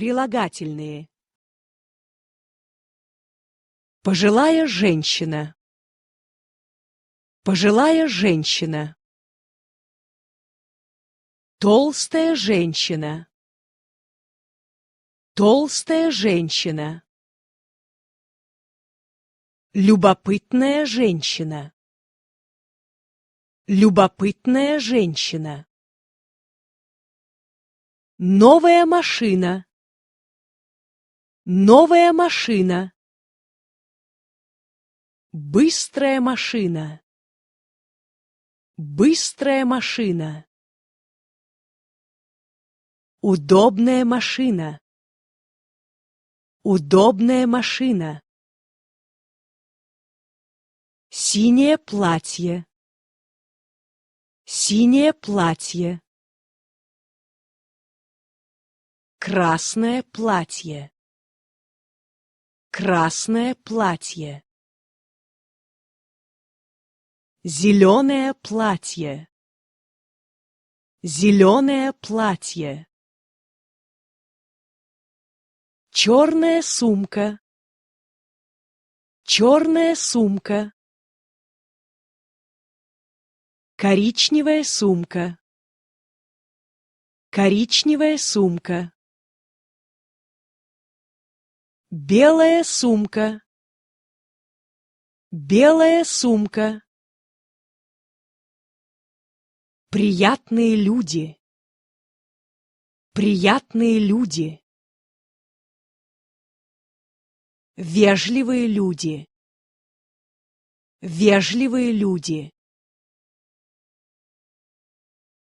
Прилагательные. Пожилая женщина. Пожилая женщина. Толстая женщина. Толстая женщина. Любопытная женщина. Любопытная женщина. Новая машина. Новая машина. Быстрая машина. Быстрая машина. Удобная машина. Удобная машина. Синее платье. Синее платье. Красное платье. Красное платье. Зеленое платье. Зеленое платье. Черная сумка. Черная сумка. Коричневая сумка. Коричневая сумка. Белая сумка. Белая сумка. Приятные люди. Приятные люди. Вежливые люди. Вежливые люди.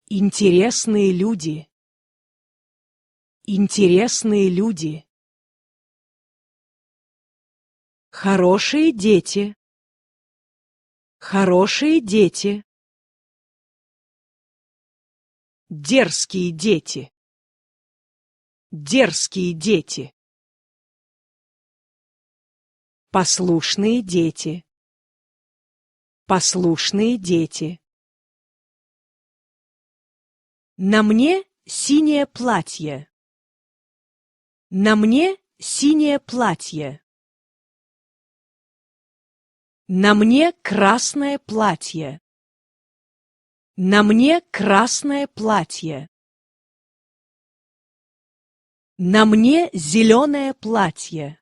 Интересные люди. Интересные люди. Хорошие дети. Хорошие дети. Дерзкие дети. Дерзкие дети. Послушные дети. Послушные дети. На мне синее платье. На мне синее платье. На мне красное платье. На мне красное платье. На мне зеленое платье.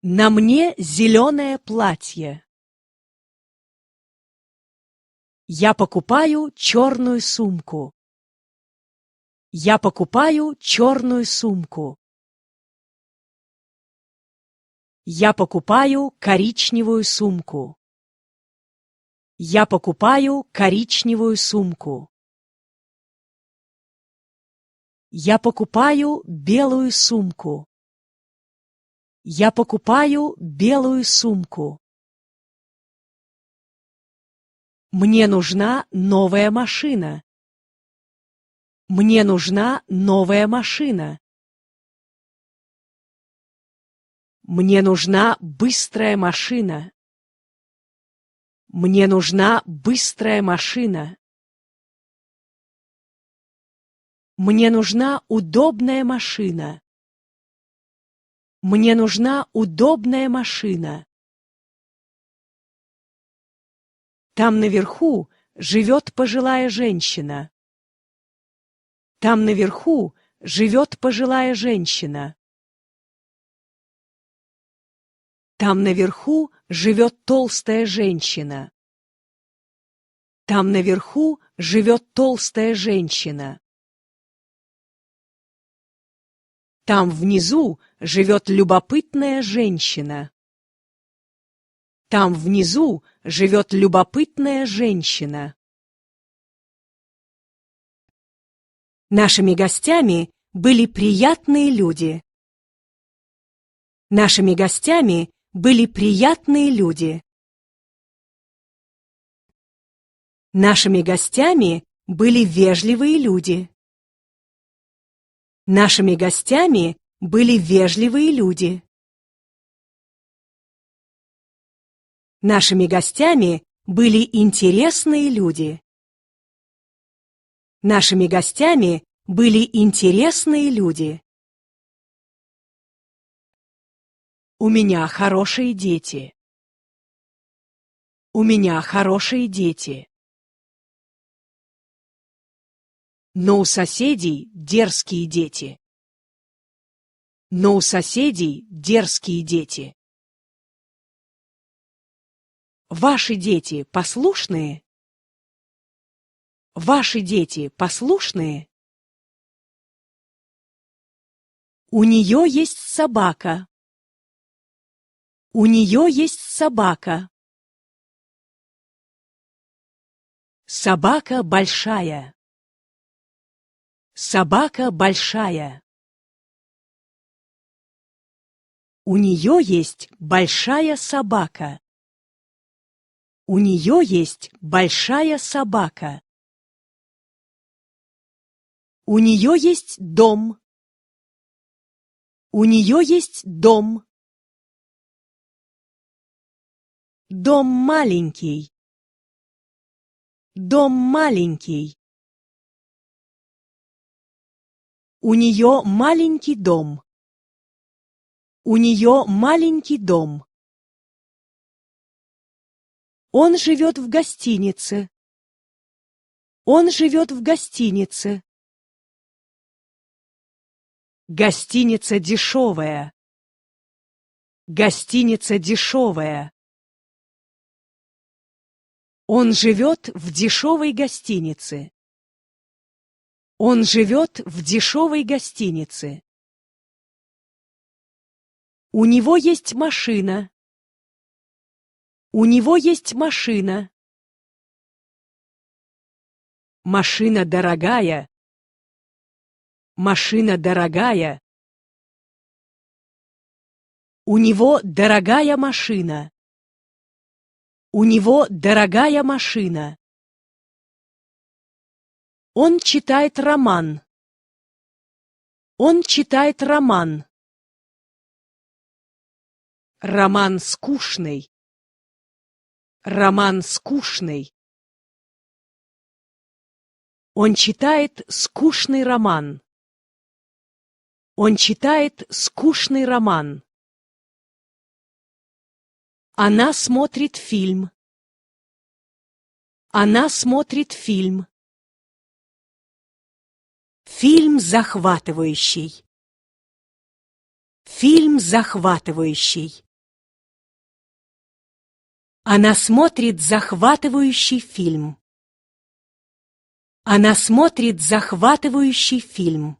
На мне зеленое платье. Я покупаю черную сумку. Я покупаю черную сумку. Я покупаю коричневую сумку. Я покупаю коричневую сумку. Я покупаю белую сумку. Я покупаю белую сумку. Мне нужна новая машина. Мне нужна новая машина. Мне нужна быстрая машина. Мне нужна быстрая машина. Мне нужна удобная машина. Мне нужна удобная машина. Там наверху живет пожилая женщина. Там наверху живет пожилая женщина. Там наверху живет толстая женщина. Там наверху живет толстая женщина. Там внизу живет любопытная женщина. Там внизу живет любопытная женщина. Нашими гостями были приятные люди. Нашими гостями были приятные люди. Нашими гостями были вежливые люди. Нашими гостями были вежливые люди. Нашими гостями были интересные люди. Нашими гостями были интересные люди. У меня хорошие дети. У меня хорошие дети. Но у соседей дерзкие дети. Но у соседей дерзкие дети. Ваши дети послушные? Ваши дети послушные? У нее есть собака. У нее есть собака. Собака большая. Собака большая. У нее есть большая собака. У нее есть большая собака. У нее есть дом. У нее есть дом. Дом маленький. Дом маленький. У нее маленький дом. У нее маленький дом. Он живет в гостинице. Он живет в гостинице. Гостиница дешевая. Гостиница дешевая. Он живет в дешевой гостинице. Он живет в дешевой гостинице. У него есть машина. У него есть машина. Машина дорогая. Машина дорогая. У него дорогая машина. У него дорогая машина. Он читает роман. Он читает роман. Роман скучный. Роман скучный. Он читает скучный роман. Он читает скучный роман. Она смотрит фильм. Она смотрит фильм. Фильм захватывающий. Фильм захватывающий. Она смотрит захватывающий фильм. Она смотрит захватывающий фильм.